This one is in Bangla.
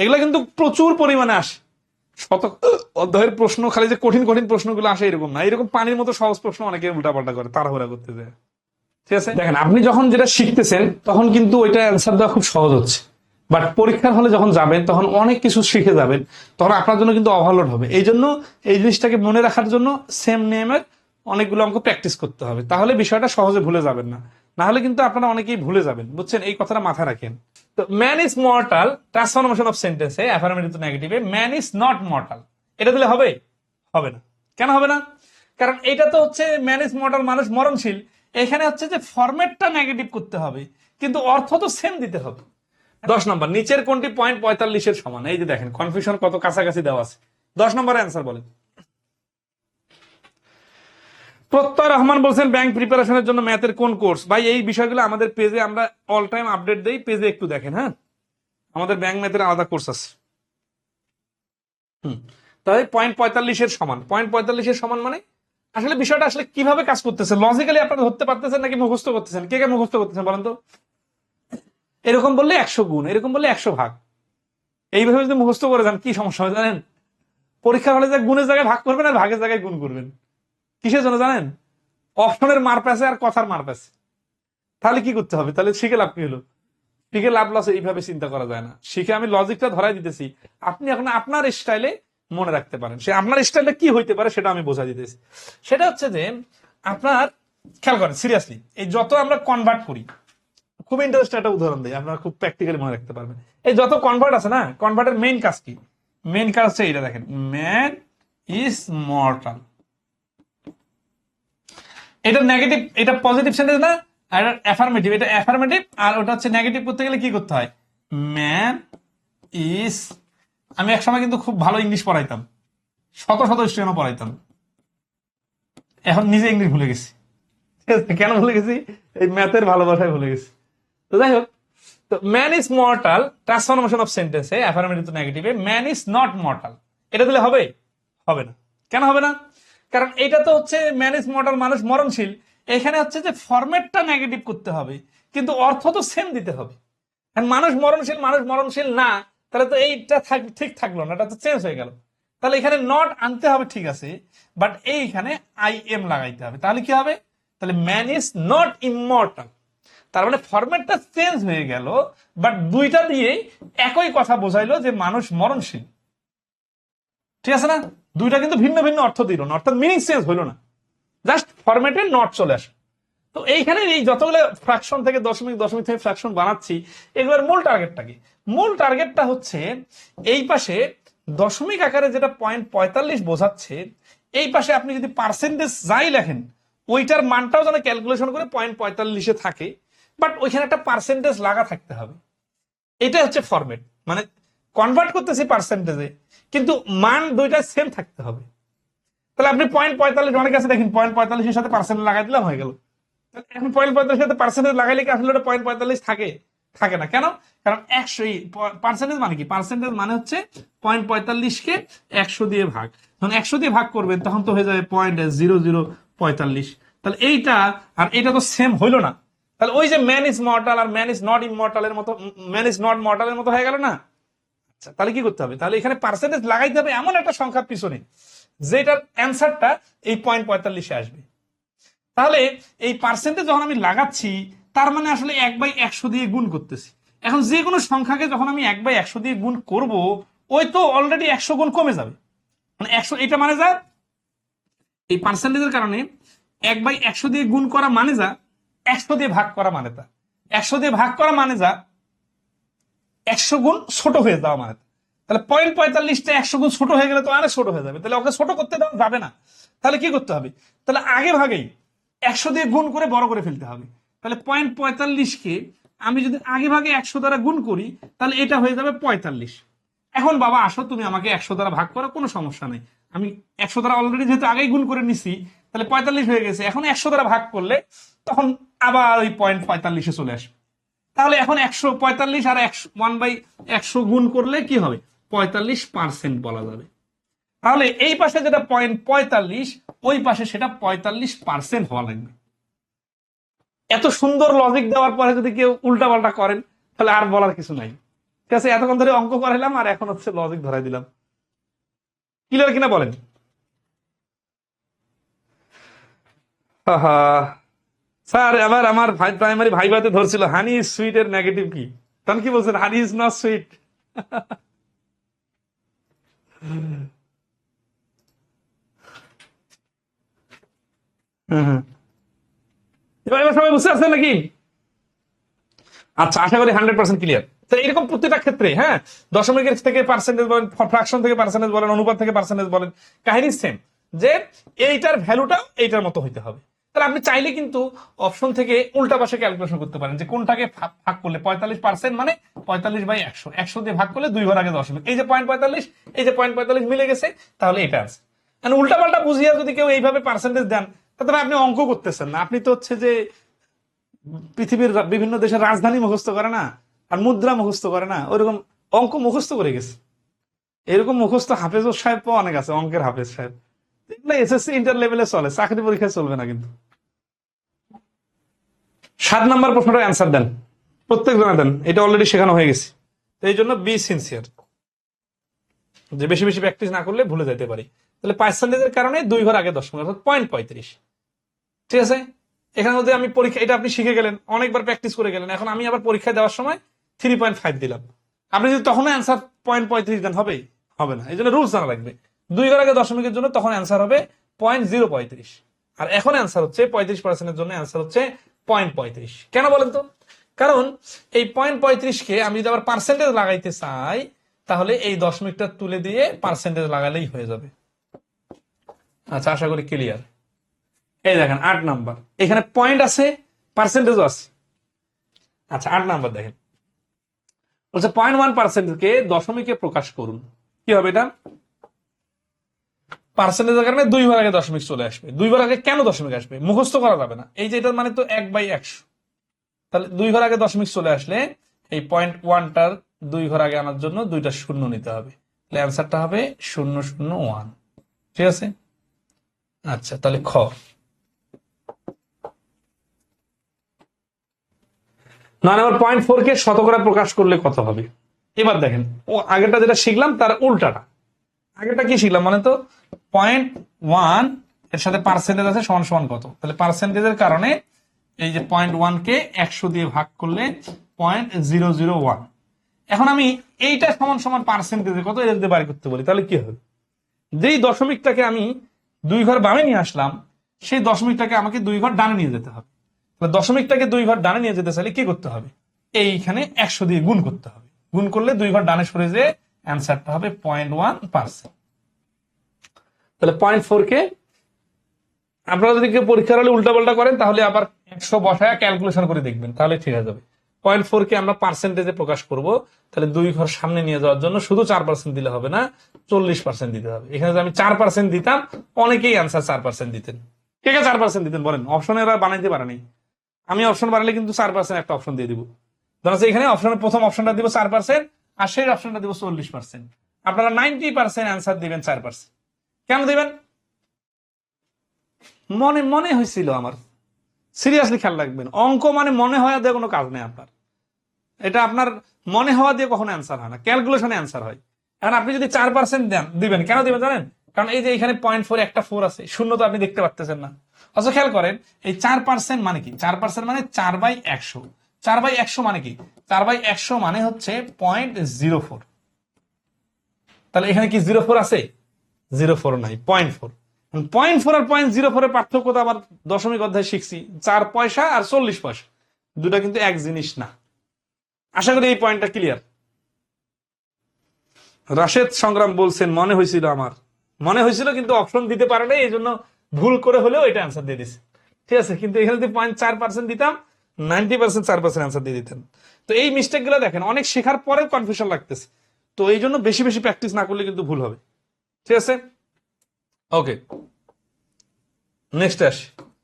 এগুলো কিন্তু প্রচুর পরিমাণে আসে। শত অধ্যায়ের প্রশ্ন, খালি যে কঠিন কঠিন প্রশ্নগুলো আসে এরকম না। এরকম পানির মতো সহজ প্রশ্ন অনেকে উল্টাপাল্টা করে, তাড়াহুড়া করতে যায় ঠিক আছে? দেখেন, আপনি যখন যেটা শিখতেছেন, তখন কিন্তু ওইটা অ্যান্সার দেওয়া খুব সহজ হচ্ছে। বাট পরীক্ষার হলে যখন যাবেন, তখন অনেক কিছু শিখে যাবেন, তখন আপনার জন্য কিন্তু ওভারলোড হবে। এই জন্য এই জিনিসটাকে মনে রাখার জন্য সেম নেমের অনেকগুলো অঙ্ক প্র্যাকটিস করতে হবে। তাহলে বিষয়টা সহজে ভুলে যাবেন না। না হলে কিন্তু আপনারা অনেকেই ভুলে যাবেন। বুঝছেন? এই কথাটা মাথায় রাখেন। তো man is mortal transformation of সেন্টেন্সে অ্যাফার্মেটিভ নেগেটিভে ম্যান ইজ নট মর্টাল এটা দিলে হবে হবে না। কেন হবে না? কারণ এটা তো হচ্ছে ম্যান ইজ মর্টাল মানুষ মরণশীল। এখানে হচ্ছে যে ফরম্যাটটা নেগেটিভ করতে হবে, কিন্তু অর্থ তো সেম দিতে হবে। দশ নম্বর, নিচের কোনটি পয়েন্ট পঁয়তাল্লিশের সমান? এই যে দেখেন কনফিউশন কত কাছাকাছি দেওয়া আছে। দশ নম্বর অ্যান্সার বলেন। প্রত্যয় রহমান বলছেন ব্যাংক প্রিপারেশনের জন্য ম্যাথের কোন কোর্স ভাই, এই বিষয়গুলো আমাদের পেজে আমরা অল টাইম আপডেট দেই পেজে একটু দেখেন হ্যাঁ? আমাদের ব্যাংক ম্যাথের আলাদা কোর্স আছে। তাই পয়েন্ট পঁয়তাল্লিশের সমান। পয়েন্ট পঁয়তাল্লিশের সমান মানে? আসলে বিষয়টা আসলে কীভাবে কাজ করতেছে? লজিক্যালি আপনারা ধরতে পারতেছেন নাকি মুখস্থ করতেছেন? কে কে মুখস্থ করতেছেন বলেন তো? এরকম বললে একশো গুণ, এরকম বললে একশো ভাগ। এইভাবে যদি মুখস্থ করে যান, কি সমস্যা হবে জানেন? পরীক্ষা হলে যে গুণের জায়গায় ভাগ করবেন আর ভাগের জায়গায় গুণ করবেন। কিসের জন্য জানেন? অপশনের মার প্যাসে আর কথার মার প্যাসে তাহলে কি করতে হবে? তাহলে শিখে লাভ কি হলো? শিখে লাভ লস এইভাবে চিন্তা করা যায় না। শিখে আমি লজিকটা ধরাই দিতেছি। আপনি এখন আপনার স্টাইলে মনে রাখতে পারেন। সে আপনার স্টাইলে কি হইতে পারে সেটা আমি বোঝা দিতেছি। সেটা হচ্ছে যে, আপনার, খেয়াল করেন সিরিয়াসলি এই যত আমরা কনভার্ট করি, খুব ইন্টারেস্ট একটা উদাহরণ দিই, আপনারা খুব প্র্যাকটিক্যালি মনে রাখতে পারবেন। এই যত কনভার্ট আছে না কনভার্টের মেইন কাজ কি? মেইন কাজ হচ্ছে এটা দেখেন। ম্যান ইজ মর্টাল এটা নেগেটিভ এটা পজিটিভ সেন্টেন্স না, আর অ্যাফার্মেটিভ এটা অ্যাফার্মেটিভ আর ওটা হচ্ছে নেগেটিভ করতে গেলে কি করতে হয়? ম্যান ইজ আমি এক সময় কিন্তু খুব ভালো ইংলিশ পড়াইতাম। শত শত স্টুডেন্টও পড়াইতাম। এখন নিজে ইংলিশ ভুলে গেছি? কেন ভুলে গেছি? এই ম্যাথের ভালোবাসায় ভুলে গেছি। তো যাই হোক, তো man is mortal transformation of সেন্টেন্সে অ্যাফার্মেটিভ টু নেগেটিভে ম্যান ইজ নট মর্টাল এটা দিলে হবে? হবে না। কেন হবে না? কারণ এটা তো হচ্ছে ম্যান ইজ মর্টাল মানুষ মরণশীল। এখানে হচ্ছে যে ফরম্যাটটা নেগেটিভ করতে হবে, কিন্তু অর্থ তো সেম দিতে হবে। মানুষ মরণশীল মানুষ মরণশীল না, তাহলে তো এইটা ঠিক থাকল না, এটা তো চেঞ্জ হয়ে গেল। তাহলে এখানে নট আনতে হবে ঠিক আছে বাট এইখানে আই এম লাগাইতে হবে। তাহলে কি হবে? তাহলে ম্যান ইজ নট ইমর্টাল তার মানে ফরম্যাটটা চেঞ্জ হয়ে গেল বাট দুইটা দিয়েই একই কথা বোঝাইলো যে মানুষ মরণশীল। ঠিক আছে না? দুইটা কিন্তু ভিন্ন ভিন্ন অর্থ দিল না, অর্থাৎ মিনিং চেঞ্জ হইল না। জাস্ট ফরম্যাটে নট চলে আসে। তো এইখানে এই যতগুলো ফ্র্যাকশন থেকে দশমিক দশমিক থেকে ফ্র্যাকশন বানাচ্ছি, এগুলোর মূল টার্গেটটা কি? মূল টার্গেটটা হচ্ছে এই পাশে দশমিক আকারে যেটা পয়েন্ট পঁয়তাল্লিশ বোঝাচ্ছে, এই পাশে আপনি যদি পার্সেন্টেজ যাই লেখেন, ওইটার মানটাও যেন ক্যালকুলেশন করে পয়েন্ট পঁয়তাল্লিশে থাকে বাট ওইখানে একটা পার্সেন্টেজ লাগা থাকতে হবে। এটা হচ্ছে ফরম্যাট মানে কনভার্ট করতেছি পার্সেন্টেজে কিন্তু মান দুইটা সেম থাকতে হবে। তাহলে আপনি পয়েন্ট পঁয়তাল্লিশ অনেক আছে দেখেন পয়েন্ট পঁয়তাল্লিশের সাথে পার্সেন্ট লাগাই দিলাম, হয়ে গেল। এখন পয়েন্ট পঁয়তাল্লিশের সাথে পার্সেন্টেজ লাগাইলে কি আসলে পয়েন্ট পঁয়তাল্লিশ থাকে? থাকে না। কেন? কারণ একশো পার্সেন্টেজ মানে কি? পার্সেন্টেজ মানে হচ্ছে পয়েন্ট পঁয়তাল্লিশকে একশো দিয়ে ভাগ। যখন একশো দিয়ে ভাগ করবেন, তখন তো হয়ে যাবে পয়েন্ট জিরো জিরো পঁয়তাল্লিশ। তাহলে এইটা আর এটা তো সেম হইল না। তাহলে ওই যে ম্যান ইজ মর্টাল আর ম্যান ইজ নট ইমর্টালের মতো ম্যান ইজ নট মর্টালের মতো হয়ে গেল না? তাহলে কি করতে হবে? তাহলে এখানে পার্সেন্টেজ লাগাইতে হবে এমন একটা সংখ্যার পিছনে, যেটার অ্যান্সারটা এই পয়েন্ট পঁয়তাল্লিশে আসবে। তাহলে এই পার্সেন্টেজ যখন আমি লাগাচ্ছি, তার মানে আসলে এক বাই একশো দিয়ে গুণ করতেছি। এখন যে কোনো সংখ্যাকে যখন আমি এক বাই একশো দিয়ে গুণ করব, ওই তো অলরেডি একশো গুণ কমে যাবে। মানে একশো, এটা মানে যা, এই পার্সেন্টেজের কারণে এক বাই একশো দিয়ে গুণ করা মানে যা, একশো দিয়ে ভাগ করা মানে তা। একশো দিয়ে ভাগ করা মানে যা একশো গুণ ছোট হয়ে যাওয়া মানে তা। তাহলে পয়েন্ট পঁয়তাল্লিশটা একশো গুণ ছোট হয়ে গেলে তো আরও ছোট হয়ে যাবে। তাহলে ওকে ছোট করতে দেওয়া যাবে না। তাহলে কি করতে হবে? তাহলে আগে ভাগেই একশো দিয়ে গুণ করে বড় করে ফেলতে হবে। তাহলে পয়েন্ট পঁয়তাল্লিশকে আমি যদি আগে ভাগে একশো দ্বারা গুণ করি, তাহলে এটা হয়ে যাবে পঁয়তাল্লিশ। এখন বাবা, আসো, তুমি আমাকে একশো দ্বারা ভাগ করো, কোনো সমস্যা নেই। আমি একশো দ্বারা অলরেডি যেহেতু আগেই গুণ করে নিছি, তাহলে পঁয়তাল্লিশ হয়ে গেছে। এখন একশো দ্বারা ভাগ করলে তখন আবার ওই পয়েন্ট পঁয়তাল্লিশে চলে আসবে। তাহলে এখন একশো পঁয়তাল্লিশ আর একশো ওয়ান বাই একশো গুণ করলে কি হবে? পঁয়তাল্লিশ পার্সেন্ট বলা যাবে। তাহলে এই পাশে যেটা পয়েন্ট পঁয়তাল্লিশ, ওই পাশে সেটা পঁয়তাল্লিশ পার্সেন্ট হওয়া লাগবে। এত সুন্দর লজিক দেওয়ার পরে যদি কেউ উল্টাপাল্টা করেন, তাহলে আর বলার কিছু নাই। ঠিক আছে, এতক্ষণ ধরে অঙ্ক করাইলাম আর এখন হচ্ছে লজিক ধরাই দিলাম। ক্লিয়ার কিনা বলেন? আহা। স্যার, এবার আমার প্রাইমারি ভাই ভাইতে ধরছিল। হানি ইজ সুইট এর নেগেটিভ কি? তখন কি বলছেন? হানি ইজ নট সুইট এবার এবার সবাই বুঝতে পারছেন নাকি? আচ্ছা আশা করি হান্ড্রেড পার্সেন্ট ক্লিয়ার তো এরকম প্রত্যেকটা ক্ষেত্রে হ্যাঁ দশমিকের থেকে পার্সেন্টেজ বলেন ফ্রাকশন থেকে পার্সেন্টেজ বলেন, অনুপাত থেকে পার্সেন্টেজ বলেন, কাহিনী সেম যে এইটার ভ্যালুটা এইটার মতো হইতে হবে। তাহলে আপনি চাইলে কিন্তু অপশন থেকে উল্টা পাশে ক্যালকুলেশন করতে পারেন যে কোনটাকে ভাগ করলে পঁয়তাল্লিশ পার্সেন্ট মানে পঁয়তাল্লিশ বাই একশো। একশো দিয়ে ভাগ করলে দুই ঘর আগে দশমিক এই যে পয়েন্ট পঁয়তাল্লিশ, এই যে পয়েন্ট পঁয়তাল্লিশ মিলে গেছে, তাহলে এটা আছে। উল্টা পাল্টা বুঝিয়ে যদি কেউ এইভাবে পার্সেন্টেজ দেন, তাহলে আপনি অঙ্ক করতেছেন না। আপনি তো হচ্ছে যে পৃথিবীর বিভিন্ন দেশের রাজধানী মুখস্থ করে না, আর মুদ্রা মুখস্থ করে না। ওইরকম অঙ্ক মুখস্থ করে গেছে। এরকম মুখস্থ হাফেজ সাহেব অনেক আছে, অঙ্কের হাফেজ সাহেব। এগুলো এসএসসি ইন্টার লেভেলে চলে। চাকরি পরীক্ষায় চলবে না কিন্তু। সাত নাম্বার প্রশ্নটার অ্যান্সার দেন। প্রত্যেক দেন। এটা অলরেডি শেখানো হয়ে গেছে। এই জন্য বি সিনসিয়ার যে বেশি বেশি প্র্যাকটিস না করলে ভুলে যেতে পারি। তাহলে পার্সেন্টেজের কারণে দুই ঘর আগে দশ অর্থাৎ পয়েন্ট পঁয়ত্রিশ। ঠিক আছে? এখানে যদি আমি পরীক্ষা, এটা আপনি শিখে গেলেন, অনেকবার প্র্যাকটিস করে গেলেন, এখন আমি আবার পরীক্ষা দেওয়ার সময় থ্রি পয়েন্ট ফাইভ দিলাম। আপনি যদি তখন অ্যান্সার পয়েন্ট পঁয়ত্রিশ দেন হবে হবে না। এই জন্য রুলস জানা লাগবে। দুই ঘর আগে দশমিকের জন্য তখন অ্যান্সার হবে পয়েন্ট জিরো পঁয়ত্রিশ। আর এখন অ্যান্সার হচ্ছে পঁয়ত্রিশ পার্সেন্টের জন্য অ্যান্সার হচ্ছে পয়েন্ট পঁয়ত্রিশ। কেন বলেন তো? কারণ এই পয়েন্ট পঁয়ত্রিশকে আমি যদি আবার পার্সেন্টেজ লাগাইতে চাই, তাহলে এই দশমিকটা তুলে দিয়ে পার্সেন্টেজ লাগালেই হয়ে যাবে। আচ্ছা আশা করি ক্লিয়ার এই দেখেন, আট নাম্বার। এখানে পয়েন্ট আছে পার্সেন্টেজও আছে। আচ্ছা আট নাম্বার দেখেন। বলছে পয়েন্ট ওয়ান পার্সেন্টকে দশমিকে প্রকাশ করুন। কি হবে এটা? পার্সেন্টেজের কারণে দুই বার আগে দশমিক চলে আসবে। দুইবার আগে কেন দশমিক আসবে? মুখস্থ করা যাবে না। এই যে এটার মানে তো এক বাই একশো। তাহলে দুই ঘর আগে দশমিক চলে আসলে এই পয়েন্ট ওয়ানটার দুই ঘর আগে আনার জন্য দুইটা শূন্য নিতে হবে। তাহলে অ্যান্সারটা হবে শূন্য শূন্য ওয়ান ঠিক আছে? আচ্ছা তাহলে খ। নয় নম্বর পয়েন্ট ফোর কে শতকরা প্রকাশ করলে কত হবে? এবার দেখেন, ও আগেরটা যেটা শিখলাম, তার উল্টাটা। আগেরটা কি শিখলাম? মানে তো পয়েন্ট ওয়ানের সাথে পার্সেন্টেজ আছে সমান সমান কত? তাহলে পার্সেন্টেজের কারণে এই যে পয়েন্ট ওয়ান কে একশো দিয়ে ভাগ করলে পয়েন্ট জিরো জিরো ওয়ান এখন আমি এইটা সমান সমান পার্সেন্টেজে কত এটা যদি বাড়ি করতে বলি, তাহলে কি হবে? যেই দশমিকটাকে আমি দুই ঘর বামে নিয়ে আসলাম, সেই দশমিকটাকে আমাকে দুই ঘর ডানে নিয়ে যেতে হবে। দশমিকটাকে দুই ঘর ডানে নিয়ে যেতে চাইলে কি করতে হবে? এইখানে একশো দিয়ে গুণ করতে হবে। গুণ করলে দুই ঘর ডানে সরে যে অ্যান্সারটা হবে পয়েন্ট ওয়ান পার্সেন্ট তাহলে পয়েন্ট ফোর কে আপনারা যদি কেউ পরীক্ষার হলে উল্টা পাল্টা করেন, তাহলে আবার একশো বসায় ক্যালকুলেশন করে দেখবেন, তাহলে ঠিক হয়ে যাবে। পয়েন্ট ফোর কে আমরা পার্সেন্টেজে প্রকাশ করব, তাহলে দুই ঘর সামনে নিয়ে যাওয়ার জন্য শুধু চার পার্সেন্ট দিলে হবে না, চল্লিশ পার্সেন্ট দিতে হবে। এখানে যদি আমি চার পার্সেন্ট দিতাম, অনেকেই অ্যান্সার চার পার্সেন্ট দিতেন। কে কে চার পার্সেন্ট দিতেন বলেন? অপশন এরা বানাইতে পারেনি আমি অপশন বানালে কিন্তু চার পার্সেন্ট একটা অপশন দিয়ে দিব। ধরো এখানে অপশনের প্রথম অপশনটা দিব চার পার্সেন্ট আর সেই অপশনটা দিব চল্লিশ পার্সেন্ট আপনারা নাইনটি পার্সেন্ট অ্যান্সার দিবেন চার পার্সেন্ট কেন দিবেন? মনে মনে হয়েছিল আমার। সিরিয়াসলি খেয়াল রাখবেন। অঙ্ক মানে মনে হওয়া দিয়ে কোনো কাজ নেই আপনার। এটা আপনার মনে হওয়া দিয়ে কখনো অ্যান্সার হয় না। ক্যালকুলেশনে অ্যান্সার হয়। এখন আপনি যদি চার পার্সেন্ট দেন, দিবেন। কেন দিবেন জানেন? কারণ এই যে এখানে পয়েন্ট ফোর একটা ফোর আছে, শূন্য তো আপনি দেখতে পাচ্ছেন না। অথচ খেয়াল করেন, এই চার পার্সেন্ট মানে কি? চার পার্সেন্ট মানে চার বাই একশো। চার বাই একশো মানে কি? চার বাই একশো মানে হচ্ছে পয়েন্ট জিরো ফোর তাহলে এখানে কি জিরো ফোর আছে? জিরো ফোর নাই পয়েন্ট ফোর পয়েন্ট ফোর আর পয়েন্ট জিরো ফোরের পার্থক্য তো আবার দশমিক অধ্যায় শিখছি। চার পয়সা আর চল্লিশ পয়সা। দুটা কিন্তু এক জিনিস না। আশা করি এই পয়েন্টটা ক্লিয়ার রাশেদ সংগ্রাম বলছেন, মনে হয়েছিল আমার। মনে হয়েছিল কিন্তু অপশন দিতে পারে না এই জন্য ভুল করে হলেও এটা অ্যান্সার দিয়ে দিছে। ঠিক আছে, কিন্তু এখানে যদি পয়েন্ট চার পার্সেন্ট দিতাম নাইনটি পার্সেন্ট চার পার্সেন্ট অ্যান্সার দিয়ে দিতেন। তো এই মিস্টেকগুলো দেখেন, অনেক শেখার পরেও কনফিউশন লাগতেছে। তো এই জন্য বেশি বেশি প্র্যাকটিস না করলে কিন্তু ভুল হবে। ঠিক আছে? ওকে নেক্সট আসি।